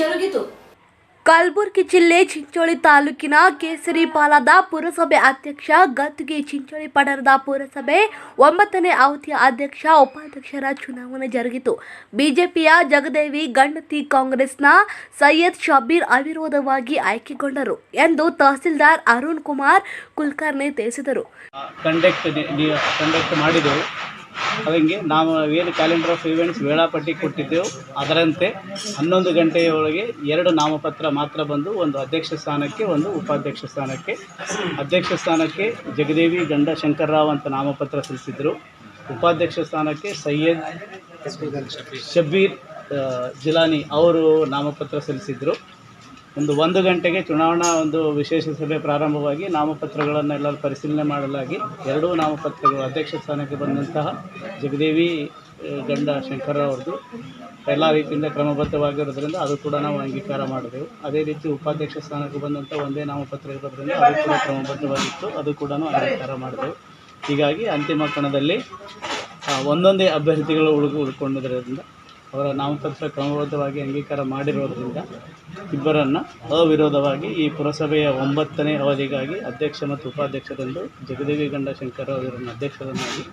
ಜರುಗಿತು. ಕಲಬುರಗಿ ಜಿಲ್ಲೆ ಚಿಂಚೋಳಿ ತಾಲೂಕಿನ ಕೇಸರಿಪಾಲದ ಪುರಸಭೆ ಅಧ್ಯಕ್ಷ ಗದ್ದುಗೆ ಚಿಂಚೋಳಿ ಪಟ್ಟಣದ ಪುರಸಭೆ ಒಂಬತ್ತನೇ ಅವಧಿಯ ಅಧ್ಯಕ್ಷ ಉಪಾಧ್ಯಕ್ಷರ ಚುನಾವಣೆ ಜರುಗಿತು. ಬಿಜೆಪಿಯ ಜಗದೇವಿ ಗಣ್ಣತಿ ಕಾಂಗ್ರೆಸ್ನ ಸೈಯದ್ ಶಬೀರ್ ಅವಿರೋಧವಾಗಿ ಆಯ್ಕೆಗೊಂಡರು ಎಂದು ತಹಸೀಲ್ದಾರ್ ಅರುಣ್ ಕುಮಾರ್ ಕುಲ್ಕರ್ಣಿ ತಿಳಿಸಿದರು. ಹಾಗೆ? ನಾವು ಏನು ಕ್ಯಾಲೆಂಡರ್ ಆಫ್ ಇವೆಂಟ್ಸ್ ವೇಳಾಪಟ್ಟಿ ಕೊಟ್ಟಿದ್ದೆವು. ಅದರಂತೆ ಹನ್ನೊಂದು ಗಂಟೆಯೊಳಗೆ ಎರಡು ನಾಮಪತ್ರ ಮಾತ್ರ ಬಂದು ಒಂದು ಅಧ್ಯಕ್ಷ ಸ್ಥಾನಕ್ಕೆ, ಒಂದು ಉಪಾಧ್ಯಕ್ಷ ಸ್ಥಾನಕ್ಕೆ. ಅಧ್ಯಕ್ಷ ಸ್ಥಾನಕ್ಕೆ ಜಗದೇವಿ, ಗಂಡ ಶಂಕರ್ರಾವ್ ಅಂತ ನಾಮಪತ್ರ ಸಲ್ಲಿಸಿದರು. ಉಪಾಧ್ಯಕ್ಷ ಸ್ಥಾನಕ್ಕೆ ಸೈಯದ್ ಶಬ್ಬೀರ್ ಜಿಲಾನಿ ಅವರು ನಾಮಪತ್ರ ಸಲ್ಲಿಸಿದರು. ಒಂದು ಒಂದು ಗಂಟೆಗೆ ಚುನಾವಣಾ ಒಂದು ವಿಶೇಷ ಸಭೆ ಪ್ರಾರಂಭವಾಗಿ ನಾಮಪತ್ರಗಳನ್ನೆಲ್ಲ ಪರಿಶೀಲನೆ ಮಾಡಲಾಗಿ ಎರಡೂ ನಾಮಪತ್ರಗಳು ಅಧ್ಯಕ್ಷ ಸ್ಥಾನಕ್ಕೆ ಬಂದಂತಹ ಜಗದೇವಿ ಗಂಡ ಶಂಕರ್ರಾವ್ ಅವ್ರದ್ದು. ಎಲ್ಲ ರೀತಿಯಿಂದ ಕ್ರಮಬದ್ಧವಾಗಿರೋದ್ರಿಂದ ಅದು ಕೂಡ ನಾವು ಅಂಗೀಕಾರ ಮಾಡಿದೆವು. ಅದೇ ರೀತಿ ಉಪಾಧ್ಯಕ್ಷ ಸ್ಥಾನಕ್ಕೆ ಬಂದಂಥ ಒಂದೇ ನಾಮಪತ್ರ ಇರೋದ್ರಿಂದ ಅದು ಕೂಡ ಕ್ರಮಬದ್ಧವಾಗಿತ್ತು. ಅದು ಕೂಡ ಅಂಗೀಕಾರ ಮಾಡಿದೆವು. ಹೀಗಾಗಿ ಅಂತಿಮ ಕಣದಲ್ಲಿ ಒಂದೊಂದೇ ಅಭ್ಯರ್ಥಿಗಳು ಉಳಿದು ಉಳ್ಕೊಂಡಿರೋದ್ರಿಂದ ಅವರ ನಾಮಪತ್ರ ಕ್ರಮಬದ್ಧವಾಗಿ ಅಂಗೀಕಾರ ಮಾಡಿರೋದ್ರಿಂದ ಇಬ್ಬರನ್ನು ಅವಿರೋಧವಾಗಿ ಈ ಪುರಸಭೆಯ ಒಂಬತ್ತನೇ ಅವಧಿಗಾಗಿ ಅಧ್ಯಕ್ಷ ಮತ್ತು ಉಪಾಧ್ಯಕ್ಷರೆಂದು ಜಗದೇವಿ ಗಂಡ ಶಂಕರ್ ಅವರನ್ನು ಅಧ್ಯಕ್ಷರನ್ನಾಗಿ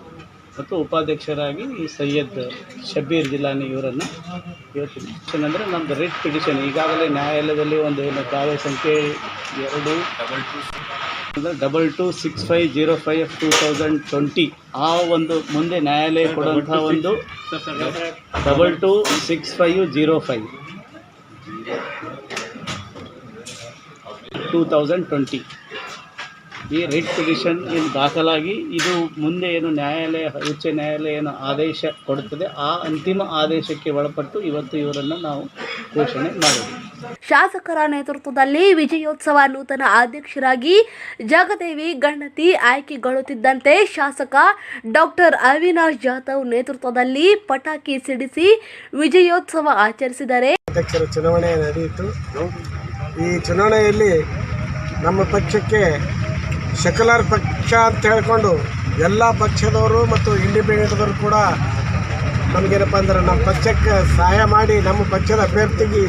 ಮತ್ತು ಉಪಾಧ್ಯಕ್ಷರಾಗಿ ಈ ಸೈಯದ್ ಶಬೀರ್ ಜಿಲಾನಿ ಇವರನ್ನು ಇವತ್ತಿನ ಅಂದರೆ ನಮ್ಮದು ರಿಟ್ ಪಿಟಿಷನ್ ಈಗಾಗಲೇ ನ್ಯಾಯಾಲಯದಲ್ಲಿ ಒಂದು ಏನು ಕಾವ್ಯ ಸಂಖ್ಯೆ ಎರಡು double two double two six five zero five two thousand twenty ಆ ಒಂದು ಮುಂದೆ ನ್ಯಾಯಾಲಯ ಕೊಡುವಂಥ ಒಂದು double two six five zero five two thousand twenty ಈ ರಿಟ್ ಪಿಟಿಷನ್ ಏನು ದಾಖಲಾಗಿ ಇದು ಮುಂದೆ ಏನು ನ್ಯಾಯಾಲಯ ಉಚ್ಚ ನ್ಯಾಯಾಲಯ ಏನು ಆದೇಶ ಕೊಡುತ್ತದೆ. ಆ ಅಂತಿಮ ಆದೇಶಕ್ಕೆ ಒಳಪಟ್ಟು ಇವತ್ತು ಇವರನ್ನು ನಾವು ಘೋಷಣೆ ಮಾಡಿದ್ವಿ ಶಾಸಕರ ನೇತೃತ್ವದಲ್ಲಿ ವಿಜಯೋತ್ಸವ ನೂತನ ಅಧ್ಯಕ್ಷರಾಗಿ ಜಗದೇವಿ ಗಣತಿ ಆಯ್ಕೆಗೊಳ್ಳುತ್ತಿದ್ದಂತೆ ಶಾಸಕ ಡಾಕ್ಟರ್ ಅವಿನಾಶ್ ಜಾಧವ್ ನೇತೃತ್ವದಲ್ಲಿ ಪಟಾಕಿ ಸಿಡಿಸಿ ವಿಜಯೋತ್ಸವ ಆಚರಿಸಿದರೆ ಅಧ್ಯಕ್ಷರ ಚುನಾವಣೆ ನಡೆಯಿತು. ಈ ಚುನಾವಣೆಯಲ್ಲಿ ನಮ್ಮ ಪಕ್ಷಕ್ಕೆ ಸೆಕ್ಯುಲರ್ ಪಕ್ಷ ಅಂತ ಹೇಳ್ಕೊಂಡು ಎಲ್ಲ ಪಕ್ಷದವರು ಮತ್ತು ಇಂಡಿಪೆಂಡೆಂಟ್ದವರು ಕೂಡ ನಮಗೇನಪ್ಪ ಅಂದ್ರೆ ನಮ್ಮ ಪಕ್ಷಕ್ಕೆ ಸಹಾಯ ಮಾಡಿ ನಮ್ಮ ಪಕ್ಷದ ಅಭ್ಯರ್ಥಿಗೆ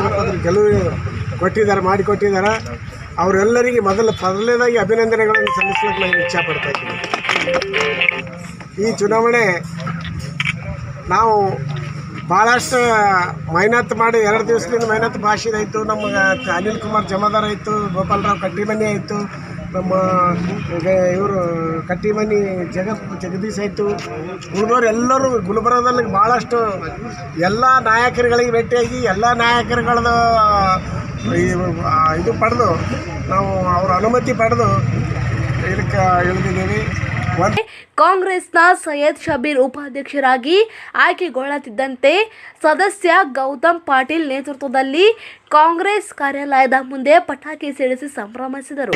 ಏನಪ್ಪ ಅಂದ್ರೆ ಗೆಲುವು ಕೊಟ್ಟಿದ್ದಾರೆ, ಮಾಡಿಕೊಟ್ಟಿದ್ದಾರೆ. ಅವರೆಲ್ಲರಿಗೆ ಮೊದಲು ಮೊದಲನೇದಾಗಿ ಅಭಿನಂದನೆಗಳನ್ನು ಸಲ್ಲಿಸಲಿಕ್ಕೆ ನಾನು ಇಚ್ಛೆ ಪಡ್ತಾ ಇದ್ದೀನಿ. ಈ ಚುನಾವಣೆ ನಾವು ಭಾಳಷ್ಟು ಮೆಹನತ್ ಮಾಡಿ ಎರಡು ದಿವಸದಿಂದ ಮೆಹನತ್ ಭಾಷೆ ಆಯಿತು. ನಮಗೆ ಅನಿಲ್ ಕುಮಾರ್ ಜಮಾದಾರ್ ಆಯಿತು, ಗೋಪಾಲರಾವ್ ಕಟ್ಟಿಮನಿ ಆಯಿತು. ನಮ್ಮ ಇವರು ಕಟ್ಟಿಮನಿ ಜಗತ್ ಜಗದೀಶ್ ಆಯಿತು. ಉಳಿದವ್ರು ಎಲ್ಲರೂ ಗುಲ್ಬರ್ಗದಲ್ಲಿ ಭಾಳಷ್ಟು ಎಲ್ಲ ನಾಯಕರುಗಳಿಗೆ ಭೇಟಿಯಾಗಿ ಎಲ್ಲ ನಾಯಕರುಗಳದ್ದು ಈ, ಇದು ಪಡೆದು ನಾವು ಅವ್ರ ಅನುಮತಿ ಪಡೆದು ಇದಕ್ಕೆ ಇಳಿದಿದ್ದೀವಿ. ಕಾಂಗ್ರೆಸ್ನ ಸೈಯದ್ ಶಬೀರ್ ಉಪಾಧ್ಯಕ್ಷರಾಗಿ ಆಯ್ಕೆಗೊಳ್ಳುತ್ತಿದ್ದಂತೆ ಸದಸ್ಯ ಗೌತಮ್ ಪಾಟೀಲ್ ನೇತೃತ್ವದಲ್ಲಿ ಕಾಂಗ್ರೆಸ್ ಕಾರ್ಯಾಲಯದ ಮುಂದೆ ಪಟಾಕಿ ಸಿಡಿಸಿ ಸಂಭ್ರಮಿಸಿದರು.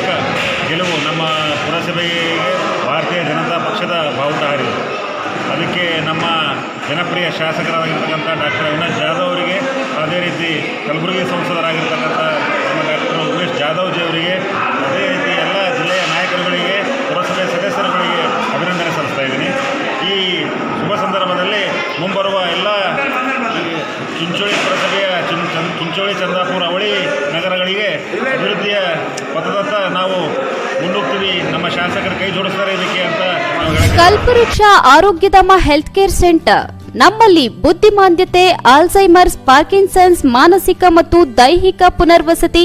ಗೆಲುವು ನಮ್ಮ ಪುರಸಭೆಗೆ ಭಾರತೀಯ ಜನತಾ ಪಕ್ಷದ ಬಾವುಟ ಹಾರಿದೆ ಅದಕ್ಕೆ ನಮ್ಮ ಜನಪ್ರಿಯ ಶಾಸಕರಾಗಿರ್ತಕ್ಕಂಥ ಡಾಕ್ಟರ್ ಅವಿನಾಶ್ ಜಾಧವ್ ಅವರಿಗೆ, ಅದೇ ರೀತಿ ಕಲಬುರಗಿ ಸಂಸದರಾಗಿರ್ತಕ್ಕಂಥ ನಮ್ಮ ಡಾಕ್ಟರ್ ಉಮೇಶ್ ಜಾಧವ್ ಜಿ ಅವರಿಗೆ ಅದೇ ರೀತಿ ಎಲ್ಲ ಜಿಲ್ಲೆಯ ನಾಯಕರುಗಳಿಗೆ ಪುರಸಭೆ ಸದಸ್ಯರುಗಳಿಗೆ ಅಭಿನಂದನೆ ಸಲ್ಲಿಸ್ತಾ ಇದ್ದೀನಿ ಈ ಶುಭ ಸಂದರ್ಭದಲ್ಲಿ ಮುಂಬರುವ ಎಲ್ಲ ಈ ಚಿಂಚೋಳಿ ಪುರಸಭೆಯ ಚಿನ್ ಚನ್- ಚಿಂಚೋಳಿ ಚಂದಾಪುರ ಅವಳಿ ನಗರಗಳಿಗೆ ಅಭಿವೃದ್ಧಿಯ ಪಥದತ್ತ ನಾವು ಮುನ್ನುಗ್ತೀವಿ ನಮ್ಮ ಶಾಸಕರು ಕೈ ಜೋಡಿಸ್ತಾರೆ ಇದಕ್ಕೆ ಅಂತ ಕಲ್ಪವೃಕ್ಷ ಆರೋಗ್ಯಧಾಮ ಹೆಲ್ತ್ ಕೇರ್ ಸೆಂಟರ್. ನಮ್ಮಲ್ಲಿ ಬುದ್ಧಿಮಾಂದ್ಯತೆ ಆಲ್ಝೈಮರ್ಸ್ ಪಾರ್ಕಿನ್ಸನ್ಸ್, ಮಾನಸಿಕ ಮತ್ತು ದೈಹಿಕ ಪುನರ್ವಸತಿ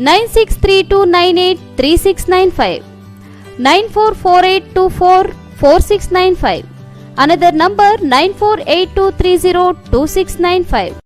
Nine six three two nine eight three six nine five nine four four eight two four four six nine five another number nine four eight two three zero two six nine five